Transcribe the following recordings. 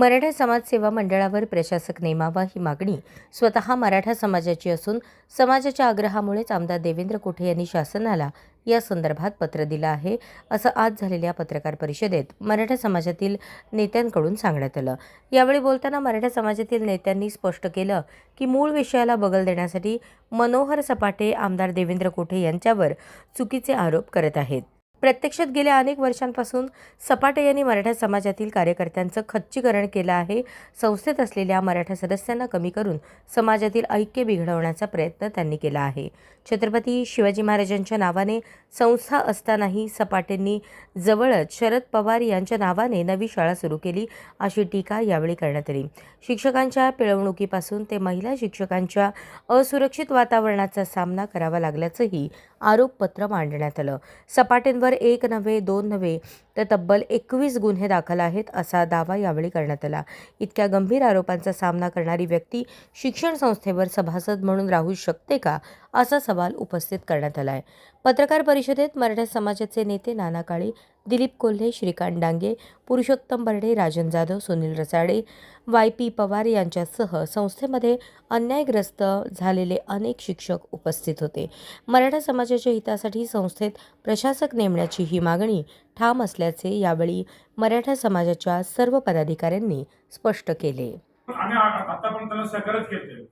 मराठा समाज सेवा मंडळावर प्रशासक नेमावा ही मागणी स्वतः मराठा समाजाची असून समाजाच्या आग्रहामुळेच आमदार देवेंद्र कोठे यांनी शासनाला या संदर्भात पत्र दिलं आहे असं आज झालेल्या पत्रकार परिषदेत मराठा समाजातील नेत्यांकडून सांगण्यात आलं. यावेळी बोलताना मराठा समाजातील नेत्यांनी स्पष्ट केलं की मूळ विषयाला बगल देण्यासाठी मनोहर सपाटे आमदार देवेंद्र कोठे यांच्यावर चुकीचे आरोप करत आहेत. प्रत्यक्षात गेल्या अनेक वर्षांपासून सपाटे यांनी मराठा समाजातील कार्यकर्त्यांचं खच्चीकरण केलं आहे. संस्थेत असलेल्या मराठा सदस्यांना कमी करून समाजातील ऐक्य बिघडवण्याचा प्रयत्न त्यांनी केला आहे. छत्रपती शिवाजी महाराजांच्या नावाने संस्था असतानाही सपाटेंनी जवळच शरद पवार यांच्या नावाने नवी शाळा सुरू केली अशी टीका यावेळी करण्यात आली. शिक्षकांच्या पिळवणुकीपासून ते महिला शिक्षकांच्या असुरक्षित वातावरणाचा सामना करावा लागल्याचंही आरोपपत्र मांडण्यात आलं. सपाटेंवर एक नव्हे दोन नव्हे तर तब्बल एकवीस गुन्हे दाखल आहेत असा दावा यावेळी करण्यात आला. इतक्या गंभीर आरोपांचा सामना करणारी व्यक्ती शिक्षण संस्थेवर सभासद म्हणून राहू शकते का? असा सवाल उपस्थित करण्यात आला आहे पत्रकार परिषदेत मराठा समाजाचे नेते नाना काळे दिलीप कोल्हे श्रीकांत डांगे पुरुषोत्तम बर्डे राजन जाधव सुनील रसाडे वाय पी पवार यांच्यासह संस्थेमध्ये अन्यायग्रस्त झालेले अनेक शिक्षक उपस्थित होते. मराठा समाजाच्या हितासाठी संस्थेत प्रशासक नेमण्याची ही मागणी ठाम असल्याचे यावेळी मराठा समाजाच्या सर्व पदाधिकाऱ्यांनी स्पष्ट केले. आम्ही आतापर्यंत केले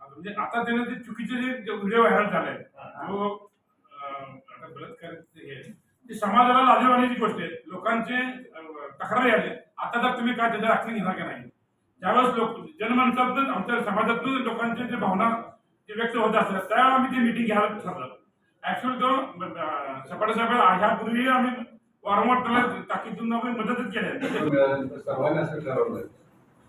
म्हणजे आता त्याने ते चुकीचे जे व्हिडिओ व्हायरल झाले जो अं, आता हे ती समाजाला लाजवाण्याची गोष्ट आहे. लोकांचे तक्रारी आले आता तर तुम्ही काय त्याचा ऍक्शन घेणार का नाही? ज्यावेळेस लोक जनमनसातून आमच्या समाजातून लोकांचे जे भावना जे व्यक्त होत असतात त्यावेळेला आम्ही ती मिटिंग घ्यायला ठरलं. ऍक्च्युअल तो अं, सपाटे साहेब ह्यापूर्वी आम्ही वारंवार त्याला ताकीदून आम्ही मदतच केली. सर्वांना सर्वांनी असं ठरवलं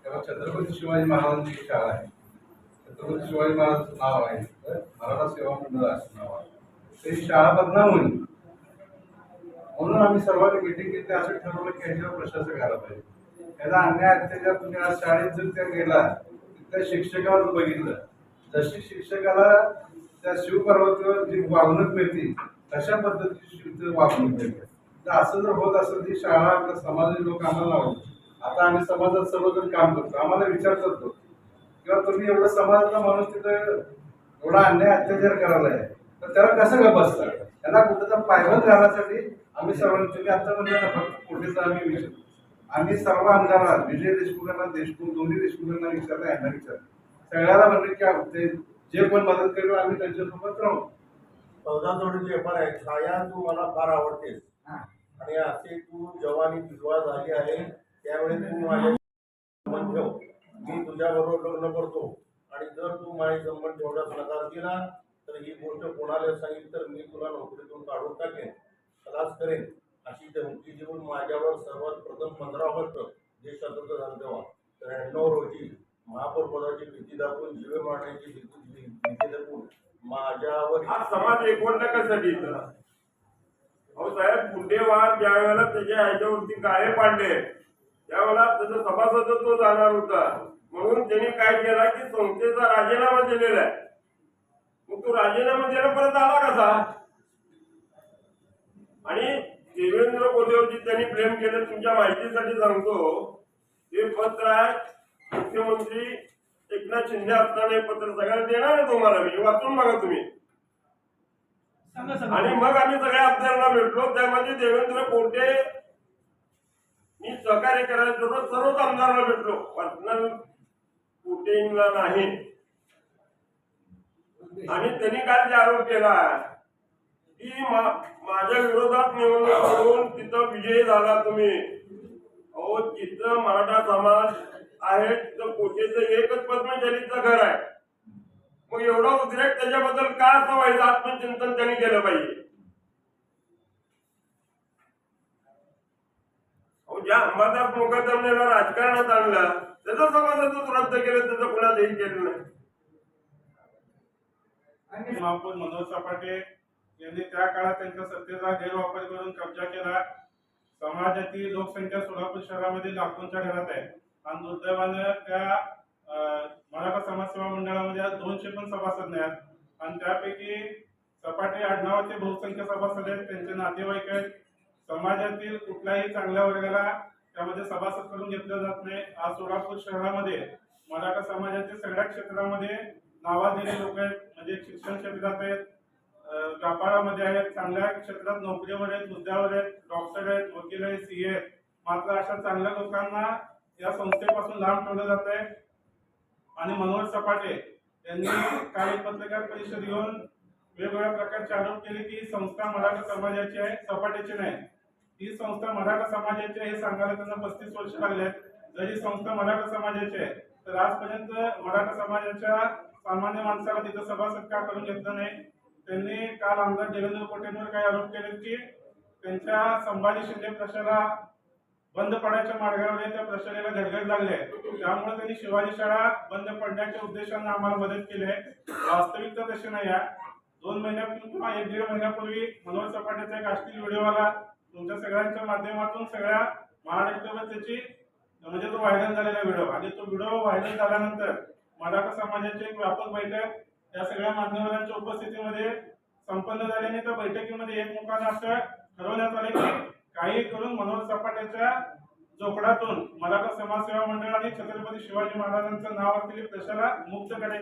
तेव्हा छत्रपती शिवाजी महाराजांची शाळा आहे. छत्रपती शिवाजी महाराज नाव आहे. मराठा सेवा मंडळ असं नाव आहे. ते शाळा बदनाम होईल. म्हणून आम्ही सर्वांनी मिटिंग घेतली असं ठरवलं की ह्याच्यावर प्रशासक घाला पाहिजे. त्याला अन्याय अत्याचार तुम्ही आज शाळेत जर त्या गेला त्या शिक्षकावर बघितलं. जशी शिक्षकाला त्या शिवपर्वतीवर जी वागणूक मिळते तशा पद्धतीची वागणूक मिळते. तर असं जर होत असेल ती शाळा आपल्या समाजाचे लोक आम्हाला आवडतात आता आम्ही समाजात सर्वजण काम करतो. आम्हाला विचार करतो. किंवा तुम्ही एवढं समाजातला माणूस तिथं एवढा अन्याय अत्याचार करायला आहे. तर त्याला कसं का बसता त्याला कुठेचा पायबंद घालण्यासाठी आम्ही सर्वांनी तुम्ही आता म्हणजे फक्त कुठेचा आम्ही विचार आम्ही सर्व आमदारांना विजय देशमुखांना देशमुख दोन्ही देशमुखांना विचारलं यांना विचारलं. सगळ्याला म्हणलं की ते जे पण मदत करू आम्ही त्यांच्यासोबत राहू. चौदा जोडीची एफआर आहे छाया तू मला फार आवडतेस. आणि असे तू जवानी विधवा झाली आहे. त्यावेळी तू माझ्या संबंध ठेव मी तुझ्याबरोबर लग्न करतो आणि जर तू माझे संबंध ठेवण्यास नकार दिला तर ही गोष्ट कोणाला सांगितली तर मी तुला नोकरीतून काढून टाकेन विकास करेन अशी धमकी देऊन माझ्यावर सर्वात प्रथम पंधरा ऑगस्ट देश स्वतंत्र झाला तेव्हा. त्र्याण्णव रोजी महापौरपदाची भीती दाखवून जीवे मारण्याची भीती भीती दाखवून माझ्यावर हा समाज एकवटला कशासाठी अहो साहेब गुंडेवार ज्या वेळेला त्याच्या ह्याच्यावरती गाळे पाडले त्यावेळेला त्याचा सभासदत्व जाणार होता. म्हणून त्यांनी काय केला की संस्थेचा राजीनामा दिलेला आहे. मग तो राजीनामा द्यायला परत आला कसा? आणि देवेंद्र कोदेवजी त्यांनी प्रेम केलं तुमच्या माहितीसाठी सांगतो. हे पत्र आहे मुख्यमंत्री एकनाथ शिंदे असताना हे पत्र सगळ्यांना देणार आहे तुम्हाला मी. वाचून बघा तुम्ही. आणि मग आम्ही सगळ्या आमदारांना भेटलो. त्यामध्ये देवेंद्र कोटे मी सहकार्य करायला सर्व सर्वच आमदारांना भेटलो. पर्सनल कोटेंना नाही. आणि त्यांनी काय जे आरोप केला की मा- माझ्या विरोधात निवडणूक करून तिथं विजयी झाला तुम्ही. अहो तिथं मराठा समाज आहे तिथं कोटेचं एकच पद्मशालीचं घर आहे. मग एवढा उद्रेक त्याच्याबद्दल का असं व्हायचं आत्मचिंतन त्यांनी केलं पाहिजे? अहो ज्या अंबादास मुखर्जीला राजकारणात आणलं त्याचं समाजाचं रद्द केलं त्याचं कुणाचंही केलं नाही. महापौर मनोज सपाटे यांनी त्या काळात त्यांच्या सत्तेचा गैरवापर करून कब्जा केला. समाजाची लोकसंख्या सोलापूर शहरामध्ये लाखोंच्या घरात आहे. आणि दुर्दैवानं त्या मराठा समाजसेवा मंडळामध्ये आज दोनशे पण सभासद नाही आहेत. आणि त्यापैकी सपाटे आडनावाचे बहुसंख्य सभासद आहेत. त्यांचे नातेवाईक आहेत. समाजातील कुठल्याही चांगल्या वर्गाला त्यामध्ये सभासद करून घेतलं जात नाही. आज सोलापूर शहरामध्ये मराठा समाजाच्या सगळ्या क्षेत्रामध्ये नावाजलेले लोक आहेत. म्हणजे शिक्षण क्षेत्रात आहेत. व्यापारामध्ये आहेत चांगल्या क्षेत्रात नोकरीवर आहेत मुद्द्यावर आहेत डॉक्टर आहेत वकील आहेत सी आहेत. मात्र अशा चांगल्या लोकांना या संस्थेपासून लांब ठेवलं जात आहे. आणि मनोहर सपाटे यांनी काही पत्रकार परिषद घेऊन वेगवेगळ्या प्रकारचे आरोप केले की ही संस्था मराठा समाजाची आहे सपाट्याची नाही. ही संस्था मराठा समाजाची आहे हे सांगायला त्यांना पस्तीस वर्ष लागले आहेत. जरी संस्था मराठा समाजाची आहे तर आजपर्यंत मराठा समाजाच्या सामान्य माणसाला तिथं सभासद का करून घेतलं नाही? त्यांनी काल आमदार देवेंद्र कोटेंवर काही आरोप केले की त्यांच्या संभाजी शिंदे प्रशाला बंद पडायच्या मार्गावर त्या प्रशालेला घडघड लागले त्यामुळे त्यांनी शिवाजी शाळा बंद पडण्याच्या उद्देशाने आम्हाला मदत केली आहे. वास्तविकता तशी नाही आहे. दोन महिन्यापूर्वी किंवा एक दीड महिन्यापूर्वी मनोहर सपाटेचा एक अश्लील व्हिडिओ आला. तुमच्या सगळ्यांच्या माध्यमातून सगळ्या महाराष्ट्रावर त्याची म्हणजे तो व्हायरल झालेला व्हिडिओ. आणि तो व्हिडिओ व्हायरल झाल्यानंतर मराठा समाजाची एक व्यापक बैठक या सगळ्या मान्यवरांच्या उपस्थितीमध्ये संपन्न झाल्याने त्या बैठकीमध्ये एकमेकांना असं ठरवण्यात आले की काही करून मनोहर सपाट्याच्या जोपडातून मराठा समाजसेवा मंडळ आणि छत्रपती शिवाजी महाराजांचं नाव असलेली प्रशाला मुक्त करायची?